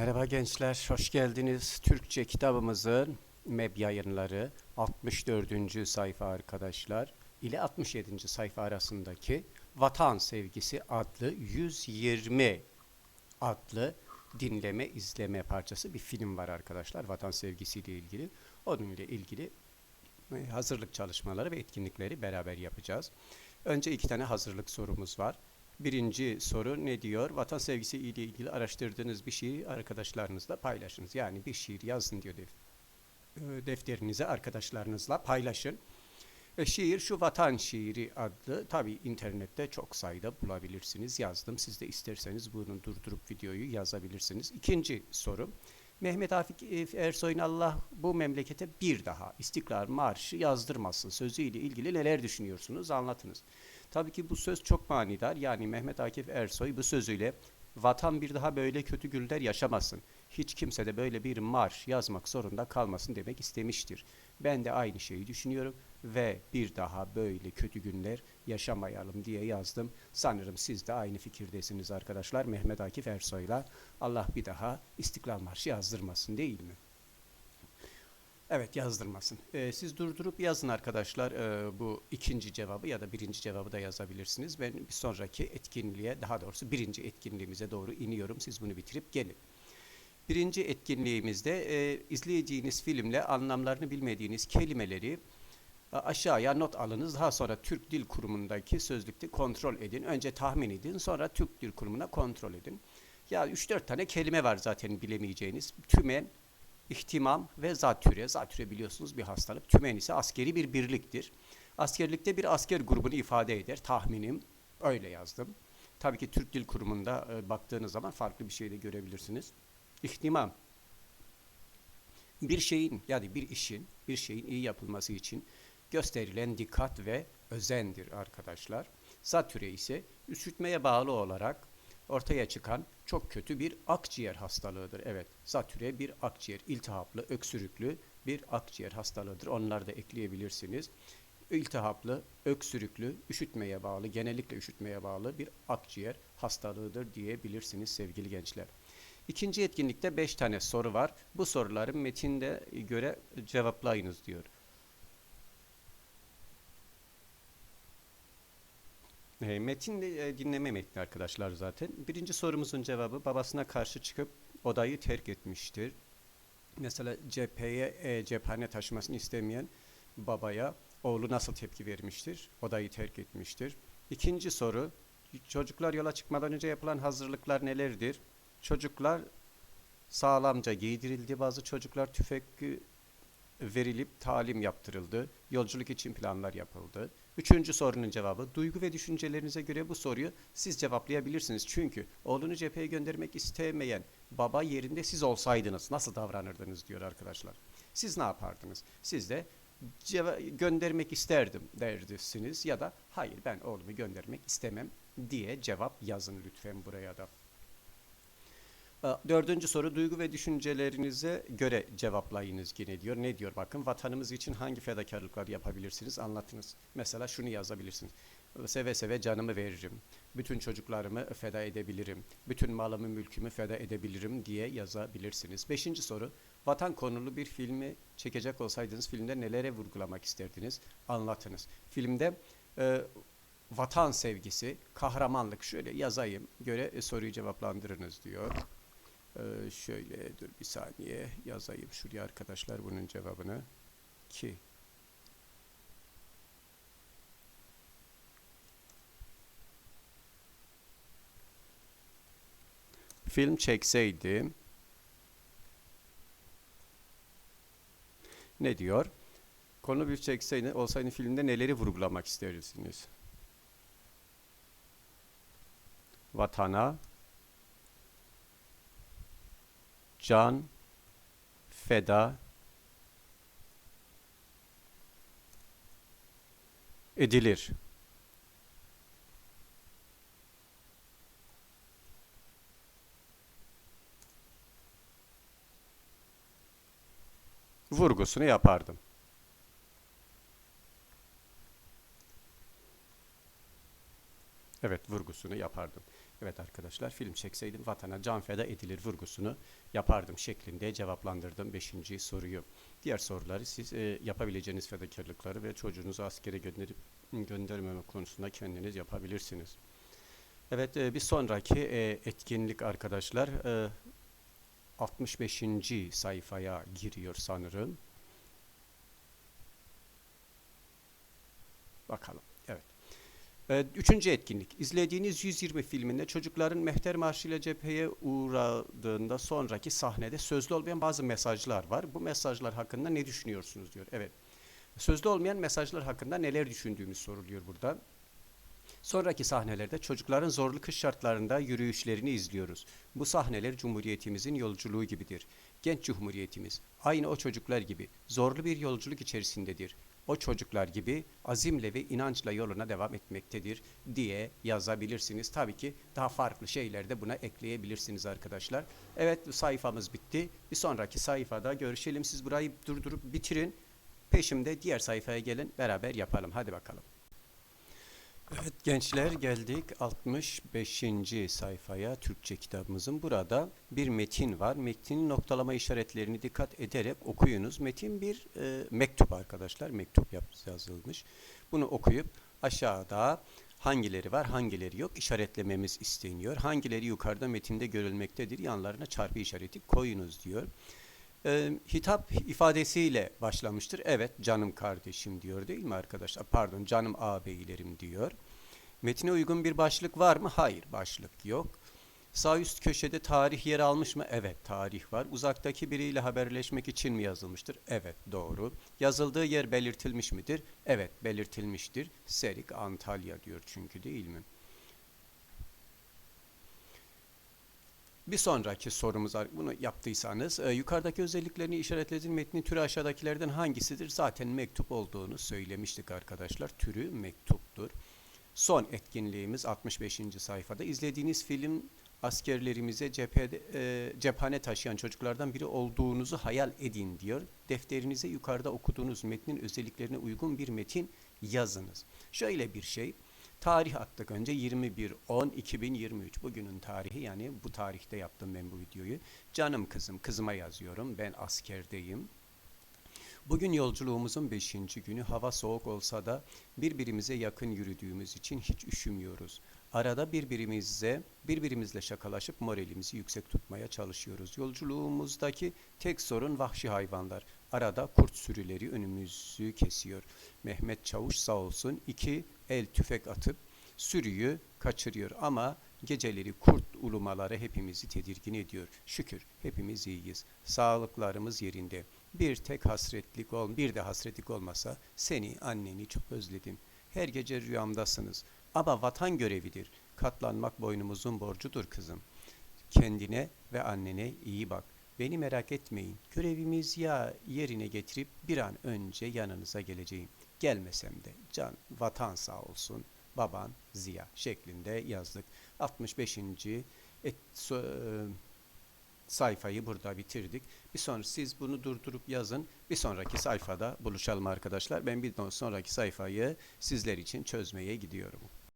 Merhaba gençler, hoş geldiniz. Türkçe kitabımızın MEB yayınları 64. sayfa arkadaşlar ile 67. sayfa arasındaki Vatan Sevgisi adlı 120 adlı dinleme izleme parçası bir film var arkadaşlar. Vatan sevgisiyle ilgili. Onunla ilgili e, hazırlık çalışmaları ve etkinlikleri beraber yapacağız. Önce iki tane hazırlık sorumuz var. Birinci soru ne diyor? Vatan sevgisi ile ilgili araştırdığınız bir şeyi arkadaşlarınızla paylaşınız. Yani bir şiir yazın diyor e, defterinize arkadaşlarınızla paylaşın. E, şiir şu vatan şiiri adlı tabi internette çok sayıda bulabilirsiniz. Yazdım. Siz de isterseniz bunu durdurup videoyu yazabilirsiniz. İkinci soru. Mehmet Akif Ersoy'un Allah bu memlekete bir daha İstiklal Marşı yazdırmasın sözüyle ilgili neler düşünüyorsunuz anlatınız. Tabii ki bu söz çok manidar. Yani Mehmet Akif Ersoy bu sözüyle vatan bir daha böyle kötü günler yaşamasın. Hiç kimse de böyle bir marş yazmak zorunda kalmasın demek istemiştir. Ben de aynı şeyi düşünüyorum ve bir daha böyle kötü günler yaşamayalım diye yazdım. Sanırım siz de aynı fikirdesiniz arkadaşlar. Mehmet Akif Ersoy'la Allah bir daha İstiklal Marşı yazdırmasın değil mi? Evet yazdırmasın. Ee, siz durdurup yazın arkadaşlar ee, bu ikinci cevabı ya da birinci cevabı da yazabilirsiniz. Ben bir sonraki etkinliğe daha doğrusu birinci etkinliğimize doğru iniyorum. Siz bunu bitirip gelin. Birinci etkinliğimizde e, izleyeceğiniz filmle anlamlarını bilmediğiniz kelimeleri e, aşağıya not alınız. Daha sonra Türk Dil Kurumu'ndaki sözlükte kontrol edin. Önce tahmin edin sonra Türk Dil Kurumu'na kontrol edin. Ya 3-4 tane kelime var zaten bilemeyeceğiniz. Tümen, ihtimam ve zatüre. Zatüre biliyorsunuz bir hastalık. Tümen ise askeri bir birliktir. Askerlikte bir asker grubunu ifade eder. Tahminim öyle yazdım. Tabii ki Türk Dil Kurumu'nda e, baktığınız zaman farklı bir şey de görebilirsiniz. İhtimam bir şeyin yani bir işin, bir şeyin iyi yapılması için gösterilen dikkat ve özendir arkadaşlar. Zatüre ise üşütmeye bağlı olarak ortaya çıkan çok kötü bir akciğer hastalığıdır. Evet, zatüre bir akciğer, iltihaplı, öksürüklü bir akciğer hastalığıdır. Onları da ekleyebilirsiniz. İltihaplı, öksürüklü, üşütmeye bağlı, genellikle üşütmeye bağlı bir akciğer hastalığıdır diyebilirsiniz sevgili gençler. İkinci etkinlikte 5 tane soru var. Bu soruları metinde göre cevaplayınız diyor. E, metin de e, dinleme metni arkadaşlar zaten. Birinci sorumuzun cevabı babasına karşı çıkıp odayı terk etmiştir. Mesela cepheye e, cephane taşımasını istemeyen babaya oğlu nasıl tepki vermiştir? Odayı terk etmiştir. İkinci soru çocuklar yola çıkmadan önce yapılan hazırlıklar nelerdir? Çocuklar sağlamca giydirildi. Bazı çocuklar tüfek verilip talim yaptırıldı. Yolculuk için planlar yapıldı. Üçüncü sorunun cevabı duygu ve düşüncelerinize göre bu soruyu siz cevaplayabilirsiniz. Çünkü oğlunu cepheye göndermek istemeyen baba yerinde siz olsaydınız nasıl davranırdınız diyor arkadaşlar. Siz ne yapardınız? Siz de göndermek isterdim derdisiniz ya da hayır ben oğlumu göndermek istemem diye cevap yazın lütfen buraya da. Dördüncü soru duygu ve düşüncelerinize göre cevaplayınız yine diyor. Ne diyor bakın vatanımız için hangi fedakarlıklar yapabilirsiniz anlatınız. Mesela şunu yazabilirsiniz. Seve seve canımı veririm. Bütün çocuklarımı feda edebilirim. Bütün malımı mülkümü feda edebilirim diye yazabilirsiniz. Beşinci soru vatan konulu bir filmi çekecek olsaydınız filmde nelere vurgulamak isterdiniz anlatınız. Filmde e, vatan sevgisi, kahramanlık şöyle yazayım göre e, soruyu cevaplandırınız diyor. Ee, şöyle dur bir saniye yazayım şuraya arkadaşlar bunun cevabını. Ki film çekseydim ne diyor? Konu bir çekseydi olsaydı filmde neleri vurgulamak istersiniz? Vatana, can feda edilir. Vurgusunu yapardım. Evet vurgusunu yapardım. Evet arkadaşlar film çekseydim vatana can feda edilir vurgusunu yapardım şeklinde cevaplandırdım 5. soruyu. Diğer soruları siz e, yapabileceğiniz fedakarlıkları ve çocuğunuzu askere gönderip göndermeme konusunda kendiniz yapabilirsiniz. Evet e, bir sonraki e, etkinlik arkadaşlar e, 65. sayfaya giriyor sanırım. Bakalım. Ee, Üçüncü etkinlik. İzlediğiniz 120 filminde çocukların Mehter Marşı ile cepheye uğradığında sonraki sahnede sözlü olmayan bazı mesajlar var. Bu mesajlar hakkında ne düşünüyorsunuz diyor. Evet. Sözlü olmayan mesajlar hakkında neler düşündüğümüz soruluyor burada. Sonraki sahnelerde çocukların zorlu kış şartlarında yürüyüşlerini izliyoruz. Bu sahneler Cumhuriyetimizin yolculuğu gibidir. Genç Cumhuriyetimiz aynı o çocuklar gibi zorlu bir yolculuk içerisindedir. O çocuklar gibi azimle ve inançla yoluna devam etmektedir diye yazabilirsiniz. Tabii ki daha farklı şeyler de buna ekleyebilirsiniz arkadaşlar. Evet sayfamız bitti. Bir sonraki sayfada görüşelim. Siz burayı durdurup bitirin. Peşimde diğer sayfaya gelin beraber yapalım. Hadi bakalım. Evet gençler geldik 65. sayfaya Türkçe kitabımızın. Burada bir metin var. Metinin noktalama işaretlerini dikkat ederek okuyunuz. Metin bir e, mektup arkadaşlar. Mektup yazılmış. Bunu okuyup aşağıda hangileri var hangileri yok işaretlememiz isteniyor. Hangileri yukarıda metinde görülmektedir yanlarına çarpı işareti koyunuz diyor. E, hitap ifadesiyle başlamıştır. Evet canım kardeşim diyor değil mi arkadaşlar? Pardon canım ağabeylerim diyor. Metine uygun bir başlık var mı? Hayır başlık yok. Sağ üst köşede tarih yer almış mı? Evet tarih var. Uzaktaki biriyle haberleşmek için mi yazılmıştır? Evet doğru. Yazıldığı yer belirtilmiş midir? Evet belirtilmiştir. Serik Antalya diyor çünkü değil mi? Bir sonraki sorumuz var. Bunu yaptıysanız e, yukarıdaki özelliklerini işaretlediğin metnin türü aşağıdakilerden hangisidir? Zaten mektup olduğunu söylemiştik arkadaşlar. Türü mektuptur. Son etkinliğimiz 65. sayfada. İzlediğiniz film askerlerimize cephede, e, cephane taşıyan çocuklardan biri olduğunuzu hayal edin diyor. Defterinize yukarıda okuduğunuz metnin özelliklerine uygun bir metin yazınız. Şöyle bir şey. Tarih attık önce 21.10.2023 bugünün tarihi yani bu tarihte yaptım ben bu videoyu. Canım kızım kızıma yazıyorum ben askerdeyim. Bugün yolculuğumuzun 5. günü hava soğuk olsa da birbirimize yakın yürüdüğümüz için hiç üşümüyoruz. Arada birbirimize birbirimizle şakalaşıp moralimizi yüksek tutmaya çalışıyoruz. Yolculuğumuzdaki tek sorun vahşi hayvanlar. Arada kurt sürüleri önümüzü kesiyor. Mehmet Çavuş sağ olsun iki el tüfek atıp sürüyü kaçırıyor ama geceleri kurt ulumaları hepimizi tedirgin ediyor. Şükür hepimiz iyiyiz. Sağlıklarımız yerinde. Bir tek hasretlik ol, bir de hasretlik olmasa seni, anneni çok özledim. Her gece rüyamdasınız. Ama vatan görevidir. Katlanmak boynumuzun borcudur kızım. Kendine ve annene iyi bak. Beni merak etmeyin. Görevimiz ya yerine getirip bir an önce yanınıza geleceğim. Gelmesem de can vatan sağ olsun. Baban Ziya şeklinde yazdık. 65. Et, so, e, sayfayı burada bitirdik. Bir sonra siz bunu durdurup yazın. Bir sonraki sayfada buluşalım arkadaşlar. Ben bir sonraki sayfayı sizler için çözmeye gidiyorum.